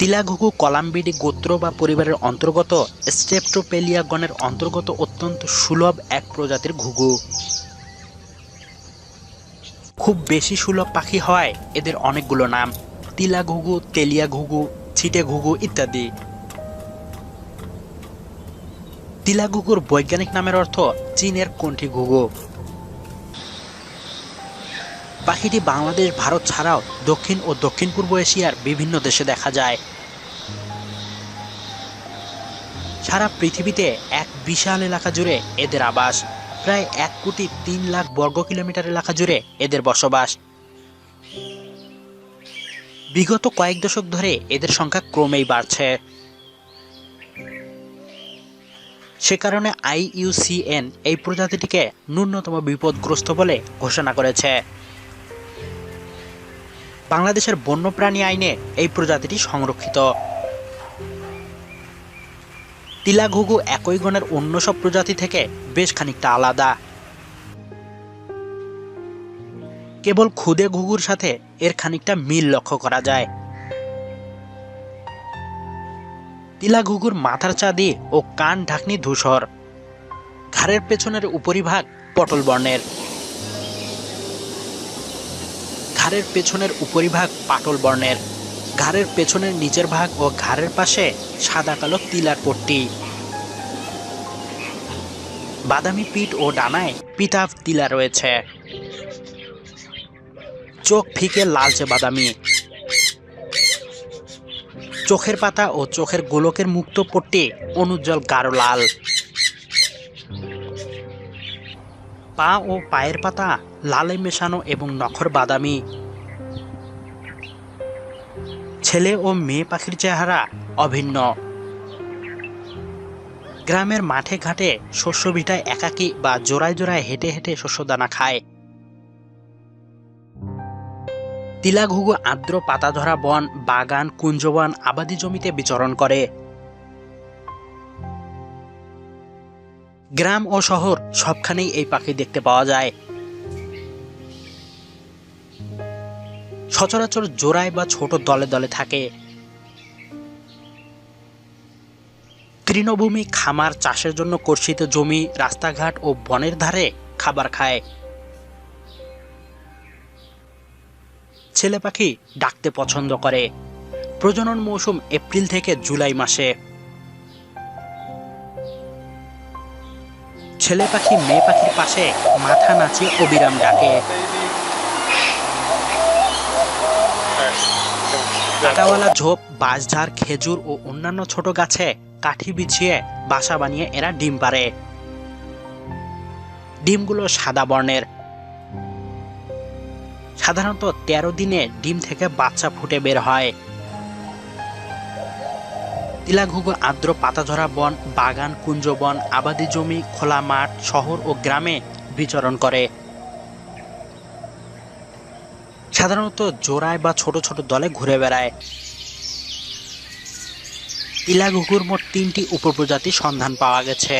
তিলাঘুঘু কলাম্বিডি গোত্র বা পরিবারের অন্তর্গত স্টেপটোপেলিয়া গণের অন্তর্গত অত্যন্ত সুলভ এক প্রজাতির ঘুঘু। খুব বেশি সুলভ পাখি হয় এদের অনেকগুলো নাম তিলা ঘুঘু তেলিয়া ঘুঘু ছিটে ঘুঘু ইত্যাদি। তিলা ঘুঘুর বৈজ্ঞানিক নামের অর্থ চীনের কণ্ঠি ঘুঘু পাখিটি বাংলাদেশ, ভারত ছাড়াও দক্ষিণ ও দক্ষিণ পূর্ব এশিয়ার বিভিন্ন দেশে দেখা যায়। সারা পৃথিবীতে এক বিশাল এলাকা জুড়ে এদের আবাস। প্রায় এক কোটি তিন লাখ বর্গ কিলোমিটার এলাকা জুড়ে এদের বসবাস। বিগত কয়েক দশক ধরে এদের সংখ্যা ক্রমেই বাড়ছে। সে কারণে আইইউসিএন এই প্রজাতিটিকে ন্যূনতম বিপদগ্রস্ত বলে ঘোষণা করেছে। বাংলাদেশের বন্যপ্রাণী আইনে এই প্রজাতিটি সংরক্ষিত। তিলা ঘুঘু একই গণের অন্য সব প্রজাতি থেকে বেশ খানিকটা আলাদা। কেবল খুদে ঘুঘুর সাথে এর খানিকটা মিল লক্ষ্য করা যায়। তিলা ঘুঘুর মাথার চাঁদি ও কান ঢাকনি ধূসর। ঘাড়ের পেছনের উপরিভাগ পটল বর্ণের। ঘাড়ের পেছনের উপরিভাগ পাটল বর্ণের। ঘাড়ের পেছনের নিচের ভাগ ও ঘাড়ের পাশে সাদা কালো তিলার পট্টি। বাদামি পিঠ ও ডানায় পিতাভ তিলা রয়েছে। চোখ ফিকে লালচে বাদামি। চোখের পাতা ও চোখের গোলকের মুক্ত পট্টি অনুজ্জ্বল গাঢ় লাল। পা ও পায়ের পাতা লালে মেশানো এবং নখর বাদামি। ছেলে ও মেয়ে পাখির চেহারা অভিন্ন। গ্রামের মাঠে ঘাটে শস্য ভিটায় একাকী বা জোড়ায় জোড়ায় হেঁটে হেঁটে শস্যদানা খায়। তিলাঘুঘু আর্দ্র পাতাধরা বন, বাগান, কুঞ্জবন আবাদি জমিতে বিচরণ করে। গ্রাম ও শহর সবখানেই এই পাখি দেখতে পাওয়া যায়। সচরাচর জোড়ায় বা ছোট দলে দলে থাকে। তৃণভূমি খামার চাষের জন্য কর্ষিত জমি, রাস্তাঘাট ও বনের ধারে খাবার খায়। ছেলে পাখি ডাকতে পছন্দ করে। প্রজনন মৌসুম এপ্রিল থেকে জুলাই মাসে। ছেলে পাখি মেয়ে পাখির পাশে মাথা নাচে অবিরাম ডাকে। কাটাওয়ালা ঝোপ, বাঁশঝাড়, খেজুর ও অন্যান্য ছোট গাছে কাঠি বিছিয়ে বাসা বানিয়ে এরা ডিম পারে ডিমগুলো সাদা বর্ণের। সাধারণত তেরো দিনে ডিম থেকে বাচ্চা ফুটে বের হয়। তিলাঘুঘু, আর্দ্র পাতাধরা বন, বাগান কুঞ্জবন আবাদি জমি, খোলা মাঠ, শহর ও গ্রামে বিচরণ করে। সাধারণত জোড়ায় বা ছোট ছোট দলে ঘুরে বেড়ায়। টিলা ঘুঘুর মোট তিনটি উপপ্রজাতির সন্ধান পাওয়া গেছে।